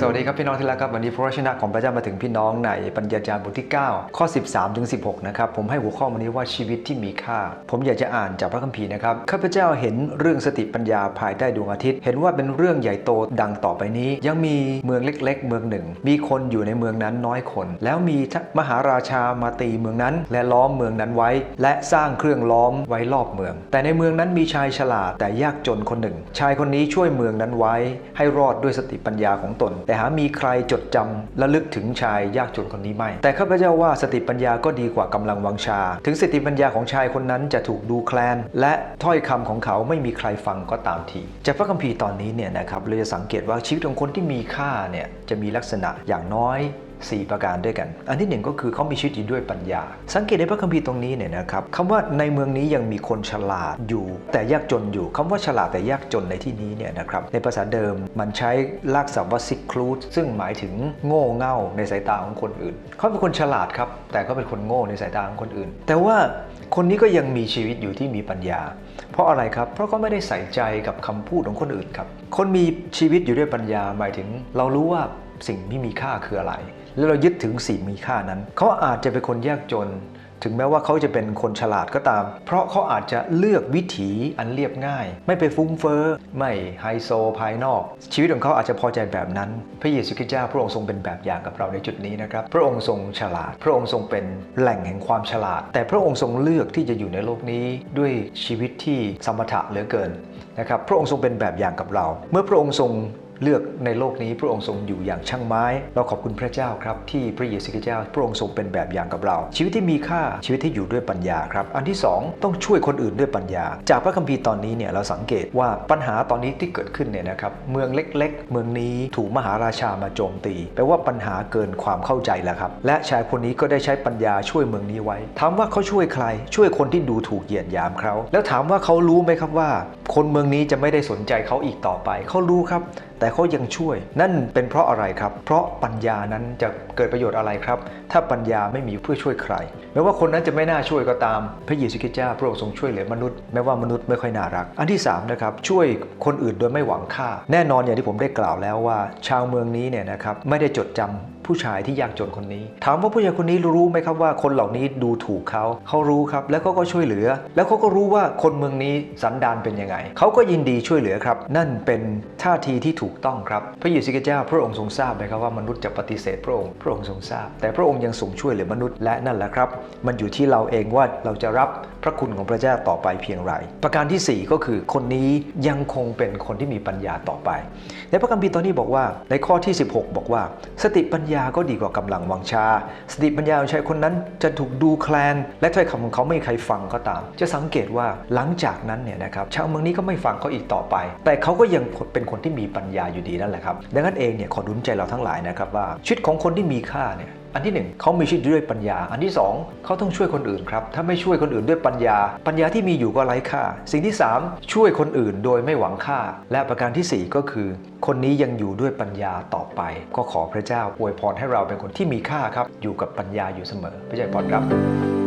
สวัสดีครับพี่น้องที่รักครับวันนี้พระวจนะของพระเจ้ามาถึงพี่น้องในปัญญาจารย์บทที่ 9 ข้อ 13ถึง16 นะครับผมให้หัวข้อวันนี้ว่าชีวิตที่มีค่า ผมอยากจะอ่านจากพระคัมภีร์นะครับข้าพเจ้าเห็นเรื่องสติปัญญาภายใต้ดวงอาทิตย์ เห็นว่าเป็นเรื่องใหญ่โตดังต่อไปนี้ ยังมีเมืองเล็ก ๆ เมืองหนึ่ง มีคนอยู่ในเมืองนั้นน้อยคน แล้วมีมหาราชามาตีเมืองนั้น และล้อมเมืองนั้นไว้ และสร้างเครื่องล้อมไว้รอบเมือง แต่ในเมืองนั้นมีชายฉลาดแต่ยากจนคนหนึ่ง ชายคนนี้ช่วยเมืองนั้นไว้ ให้รอดด้วยสติปัญญาของตนแต่หามีใครจดจำและลึกถึงชายยากจนคนนี้ไม่ แต่ข้าพเจ้าว่าสติปัญญาก็ดีกว่ากำลังวังชา ถึงสติปัญญาของชายคนนั้นจะถูกดูแคลน และถ้อยคำของเขาไม่มีใครฟังก็ตามที จากพระคัมภีร์ตอนนี้เนี่ยนะครับเราจะสังเกตว่าชีวิตของคนที่มีค่าเนี่ยจะมีลักษณะอย่างน้อย 4 ประการด้วยกัน อันที่หนึ่งก็คือเขามีชีวิตอยู่ด้วยปัญญา สังเกตในพระคัมภีร์ตรงนี้เนี่ยนะครับคำว่าในเมืองนี้ยังมีคนฉลาดอยู่ แต่ยากจนอยู่คำว่าฉลาดแต่ยากจนในที่นี้เนี่ยนะครับในภาษาเดิมมันใช้ลากศัพท์ว่า sick c l u d ซึ่งหมายถึงโง่เง่าในสายตาของคนอื่น เขาเป็นคนฉลาดครับ แต่เขาเป็นคนโง่ในสายตาของคนอื่น แต่ว่าคนนี้ก็ยังมีชีวิตอยู่ที่มีปัญญา เพราะอะไรครับ เพราะเขาไม่ได้ใส่ใจกับคำพูดของคนอื่นครับ คนมีชีวิตอยู่ด้วยปัญญาหมายถึง เรารู้ว่าสิ่งที่มีค่าคืออะไร แล้วเรายึดถึงสิ่งมีค่านั้น เขาอาจจะเป็นคนยากจน ถึงแม้ว่าเขาจะเป็นคนฉลาดก็ตาม เพราะเขาอาจจะเลือกวิถีอันเรียบง่าย ไม่ไปฟุ้งเฟ้อไม่ไฮโซภายนอก ชีวิตของเขาอาจจะพอใจแบบนั้น พระเยซูคริสต์เจ้าพระองค์ทรงเป็นแบบอย่างกับเราในจุดนี้นะครับ พระองค์ทรงฉลาด พระองค์ทรงเป็นแหล่งแห่งความฉลาด แต่พระองค์ทรงเลือกที่จะอยู่ในโลกนี้ด้วยชีวิตที่สมถะเหลือเกินนะครับ พระองค์ทรงเป็นแบบอย่างกับเรา เมื่อพระองค์ทรง เลือกในโลกนี้พระองค์ทรงอยู่อย่างช่างไม้ เราขอบคุณพระเจ้าครับ ที่พระเยซูคริสต์เจ้าพระองค์ทรงเป็นแบบอย่างกับเรา ชีวิตที่มีค่าชีวิตที่อยู่ด้วยปัญญาครับ อันที่สองต้องช่วยคนอื่นด้วยปัญญา จากพระคัมภีร์ตอนนี้เนี่ยเราสังเกตว่าปัญหาตอนนี้ที่เกิดขึ้นเนี่ยนะครับเมืองเล็ก ๆ เมืองนี้ถูกมหาราชามาโจมตีแปลว่าปัญหาเกินความเข้าใจแล้วครับและชายคนนี้ก็ได้ใช้ปัญญาช่วยเมืองนี้ไว้ ถามว่าเขาช่วยใคร ช่วยคนที่ดูถูกเหยียดหยามเขาแล้วถามว่าเขารู้ไหมครับว่า คนเมืองนี้จะไม่ได้สนใจเขาอีกต่อไปเขารู้ครับแต่่เขายังช่วย นั่นเป็นเพราะอะไรครับ เพราะปัญญานั้นจะเกิดประโยชน์อะไรครับ ถ้าปัญญาไม่มีเพื่อช่วยใครแม้ว่าคนนั้นจะไม่น่าช่วยก็ตาม พระเยซูคริสต์เจ้าพระองค์ทรงช่วยเหลือมนุษย์แม้ว่ามนุษย์ไม่ค่อยน่ารัก อันที่3นะครับช่วยคนอื่นโดยไม่หวังค่า แน่นอนอย่างที่ผมได้กล่าวแล้วว่า ชาวเมืองนี้เนี่ยนะครับไม่ได้จดจำ ผู้ชายที่ยากจนคนนี้ ถามว่าผู้ชายคนนี้รู้ไหมครับว่าคนเหล่านี้ดูถูกเขาเขารู้ครับ แล้วเขาก็ช่วยเหลือ แล้วเขาก็รู้ว่าคนเมืองนี้สันดานเป็นยังไงเขาก็ยินดีช่วยเหลือครับ นั่นเป็นท่าทีที่ถูกต้องครับ พระเยซูคริสต์เจ้าพระองค์ทรงทราบไหมครับว่ามนุษย์จะปฏิเสธพระองค์พระองค์ทรงทราบ แต่พระองค์ยังทรงช่วยเหลือมนุษย์และนั่นแหละครับ มันอยู่ที่เราเองว่าเราจะรับพระคุณของพระเจ้าต่อไปเพียงไร ประการทีสี่4 ก็คือคนนี้ยังคงเป็นคนที่มีปัญญาต่อไป ในพระคัมภีร์ตอนนี้บอกว่าในข้อที่ 16 บอกว่า สติปัญญาก็ดีกว่ากำลังวังชา สติปัญญาของชายคนนั้นจะถูกดูแคลน และถ้อยคำของเขาไม่ใครฟังก็ตาม จะสังเกตว่าหลังจากนั้นเนี่ยนะครับชาวเมืองนี้ก็ไม่ฟังเขาอีกต่อไป แต่เขาก็ยังเป็นคนที่มีปัญญาอยู่ดีนั่นแหละครับดังนั้นเองเนี่ยขอดุลใจเราทั้งหลายนะครับว่าชีวิตของคนที่มีค่าเนี่ยอันที่หนึ่งเขามีชีวิตด้วยปัญญา อันที่สองเขาต้องช่วยคนอื่นครับ ถ้าไม่ช่วยคนอื่นด้วยปัญญา ปัญญาที่มีอยู่ก็ไร้ค่า สิ่งที่สามช่วยคนอื่นโดยไม่หวังค่า และประการที่สี่ก็คือ คนนี้ยังอยู่ด้วยปัญญาต่อไป ก็ขอพระเจ้าอวยพรให้เราเป็นคนที่มีค่าครับ อยู่กับปัญญาอยู่เสมอพระเจ้าพรครับ